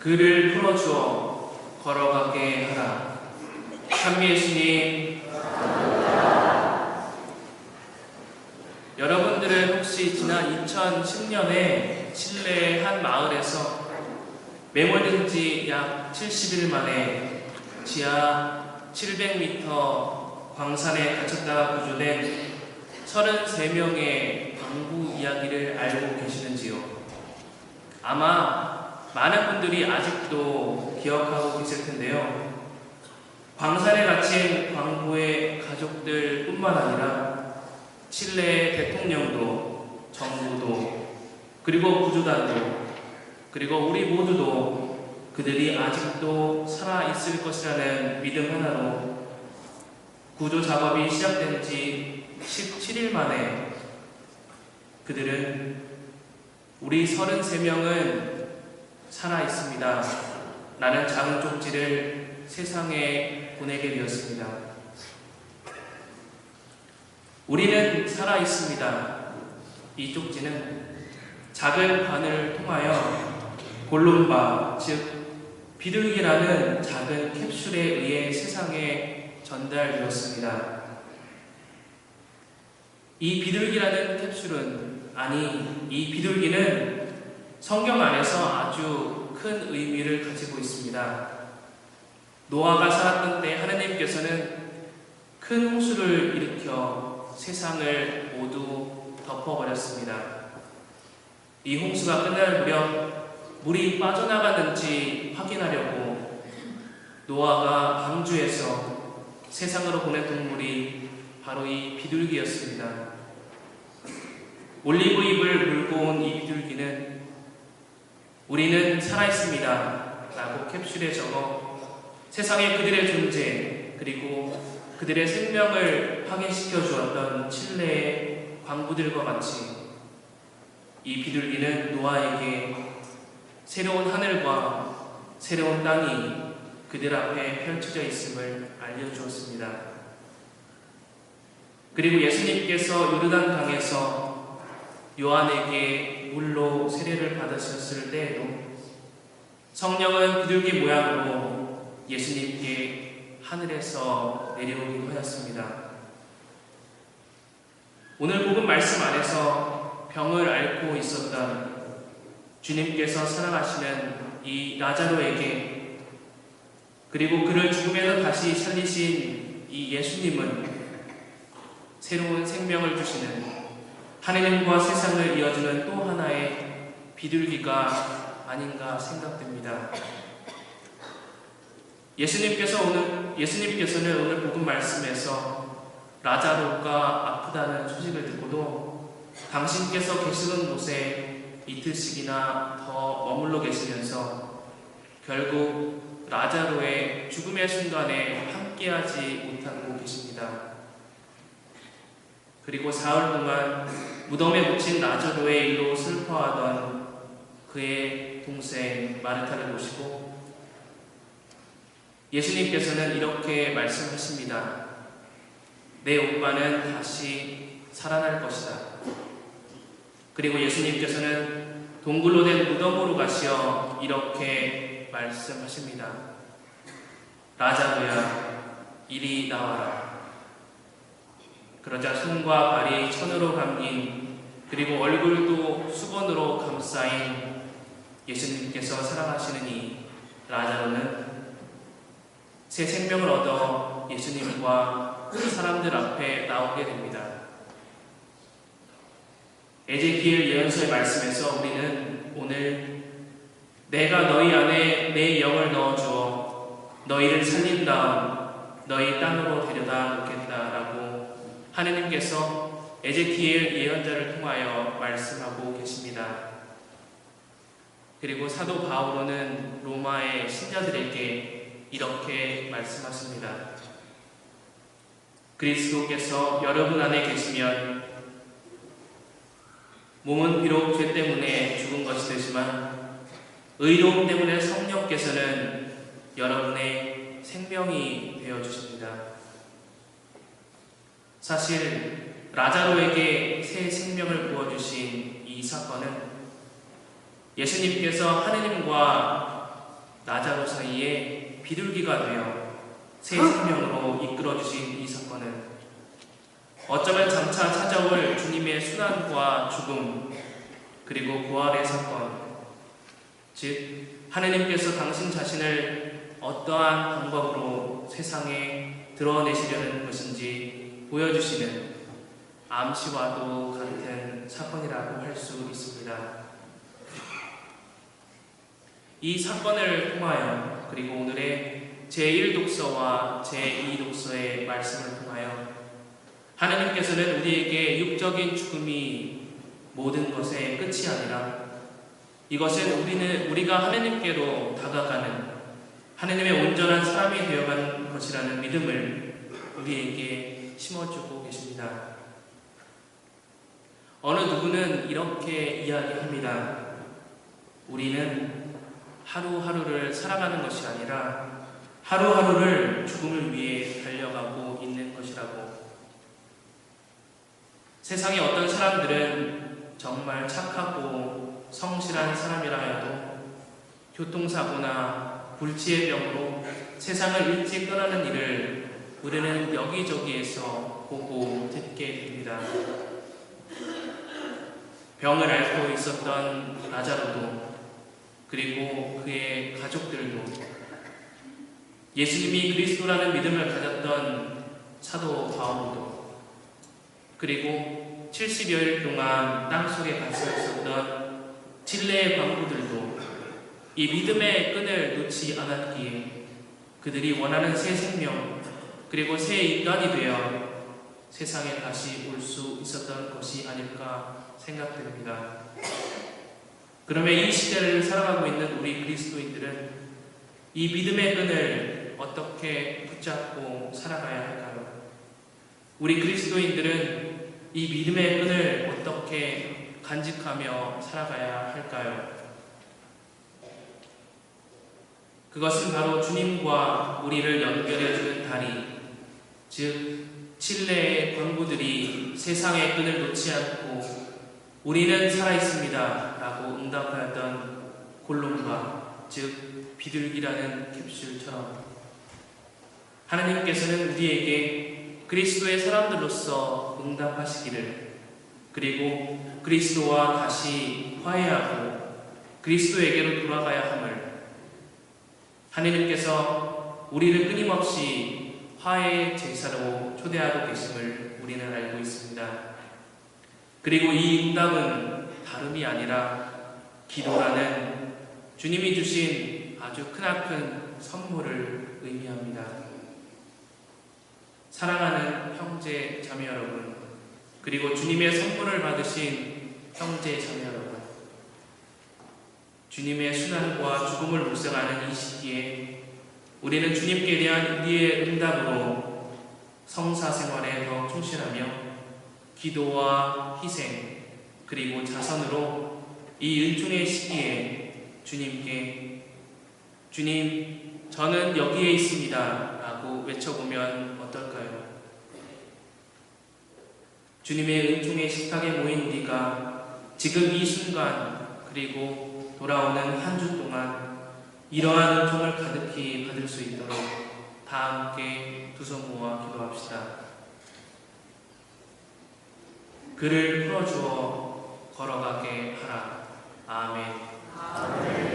그를 풀어주어 걸어가게 하라. 찬미의 신이 여러분들은 혹시 지난 2010년에 칠레의 한 마을에서 매몰된 지 약 70일 만에 지하 700m 광산에 갇혔다가 구조된 33명의 광부 이야기를 알고 계시는지요? 아마 많은 분들이 아직도 기억하고 계실 텐데요. 광산에 갇힌 광부의 가족들 뿐만 아니라 칠레의 대통령도 정부도 그리고 구조단도 그리고 우리 모두도 그들이 아직도 살아있을 것이라는 믿음 하나로 구조 작업이 시작된 지 17일 만에 그들은 우리 33명은 살아 있습니다. 라는 작은 쪽지를 세상에 보내게 되었습니다. 우리는 살아 있습니다. 이 쪽지는 작은 바늘을 통하여 골룸바, 즉 비둘기라는 작은 캡슐에 의해 세상에 전달되었습니다. 이 비둘기라는 캡슐은 아니 이 비둘기는 성경 안에서 아주 큰 의미를 가지고 있습니다. 노아가 살았던 때 하나님께서는 큰 홍수를 일으켜 세상을 모두 덮어버렸습니다. 이 홍수가 끝날 무렵 물이 빠져나가는지 확인하려고 노아가 방주에서 세상으로 보낸 동물이 바로 이 비둘기였습니다. 올리브 잎을 물고 온 이 비둘기는 우리는 살아있습니다. 라고 캡슐에 적어 세상에 그들의 존재 그리고 그들의 생명을 확인시켜 주었던 칠레의 광부들과 같이 이 비둘기는 노아에게 새로운 하늘과 새로운 땅이 그들 앞에 펼쳐져 있음을 알려주었습니다. 그리고 예수님께서 요르단 강에서 요한에게 물로 세례를 받으셨을 때에도 성령은 비둘기 모양으로 예수님께 하늘에서 내려오기도 하였습니다. 오늘 복음 말씀 안에서 병을 앓고 있었던 주님께서 사랑하시는 이 나자로에게 그리고 그를 죽음에서 다시 살리신 이 예수님은 새로운 생명을 주시는 하느님과 세상을 이어주는 또 하나의 비둘기가 아닌가 생각됩니다. 예수님께서 오늘 예수님께서는 오늘 복음 말씀에서 라자로가 아프다는 소식을 듣고도 당신께서 계시는 곳에 이틀씩이나 더 머물러 계시면서 결국 라자로의 죽음의 순간에 함께하지 못하고 계십니다. 그리고 사흘 동안 무덤에 묻힌 라자로의 일로 슬퍼하던 그의 동생 마르타를 모시고 예수님께서는 이렇게 말씀하십니다. 내 오빠는 다시 살아날 것이다. 그리고 예수님께서는 동굴로 된 무덤으로 가시어 이렇게 말씀하십니다. 라자로야, 이리 나와라. 그러자 손과 발이 천으로 감긴 그리고 얼굴도 수건으로 감싸인 예수님께서 사랑하시는 이 라자로는 새 생명을 얻어 예수님과 사람들 앞에 나오게 됩니다. 에제키엘 예언서의 말씀에서 우리는 오늘 내가 너희 안에 내 영을 넣어주어 너희를 살린 다음 너희 땅으로 데려다 놓겠다라고 하느님께서 에제키엘 예언자를 통하여 말씀하고 계십니다. 그리고 사도 바울로는 로마의 신자들에게 이렇게 말씀하십니다. 그리스도께서 여러분 안에 계시면 몸은 비록 죄 때문에 죽은 것이 되지만 의로움 때문에 성령께서는 여러분의 생명이 되어 주십니다. 사실 라자로에게 새 생명을 부어주신 이 사건은 예수님께서 하느님과 나자로 사이에 비둘기가 되어 새 생명으로 이끌어 주신 이 사건은 어쩌면 장차 찾아올 주님의 순환과 죽음 그리고 부활의 사건 즉 하느님께서 당신 자신을 어떠한 방법으로 세상에 드러내시려는 것인지 보여주시는 암시와도 같은 사건이라고 할 수 있습니다. 이 사건을 통하여 그리고 오늘의 제1독서와 제2독서의 말씀을 통하여 하나님께서는 우리에게 육적인 죽음이 모든 것의 끝이 아니라 이것은 우리는 우리가 하나님께로 다가가는 하나님의 온전한 사람이 되어가는 것이라는 믿음을 우리에게 심어주고 계십니다. 어느 누구는 이렇게 이야기합니다. 우리는 하루하루를 살아가는 것이 아니라 하루하루를 죽음을 위해 달려가고 있는 것이라고. 세상의 어떤 사람들은 정말 착하고 성실한 사람이라 해도 교통사고나 불치의 병으로 세상을 일찍 떠나는 일을 우리는 여기저기에서 보고 듣게 됩니다. 병을 앓고 있었던 나자로도 그리고 그의 가족들도 예수님이 그리스도라는 믿음을 가졌던 사도 바울도 그리고 70여일 동안 땅속에 갇혀 있었던 칠레의 광부들도 이 믿음의 끈을 놓지 않았기에 그들이 원하는 새 생명 그리고 새 인간이 되어 세상에 다시 올 수 있었던 것이 아닐까 생각됩니다. 그러면 이 시대를 살아가고 있는 우리 그리스도인들은 이 믿음의 끈을 어떻게 붙잡고 살아가야 할까요? 우리 그리스도인들은 이 믿음의 끈을 어떻게 간직하며 살아가야 할까요? 그것은 바로 주님과 우리를 연결해주는 다리, 즉, 칠레의 광부들이 세상의 끈을 놓지 않고 우리는 살아있습니다. 라고 응답하였던 골롬바, 즉, 비둘기라는 캡슐처럼 하나님께서는 우리에게 그리스도의 사람들로서 응답하시기를 그리고 그리스도와 다시 화해하고 그리스도에게로 돌아가야 함을 하나님께서 우리를 끊임없이 화해의 제사로 초대하고 계심을 우리는 알고 있습니다. 그리고 이 응답은 다름이 아니라 기도라는 주님이 주신 아주 크나큰 선물을 의미합니다. 사랑하는 형제 자매 여러분, 그리고 주님의 선물을 받으신 형제 자매 여러분, 주님의 순환과 죽음을 묵상하는 이 시기에 우리는 주님께 대한 우리의 응답으로 성사 생활에 더 충실하며 기도와 희생 그리고 자선으로 이 은총의 시기에 주님께 주님 저는 여기에 있습니다 라고 외쳐보면 어떨까요? 주님의 은총의 식탁에 모인 우리가 지금 이 순간 그리고 돌아오는 한 주 동안 이러한 은총을 가득히 받을 수 있도록 다 함께 두 손 모아 기도합시다. 그를 풀어주어 걸어가게 하라. 아멘. 아멘.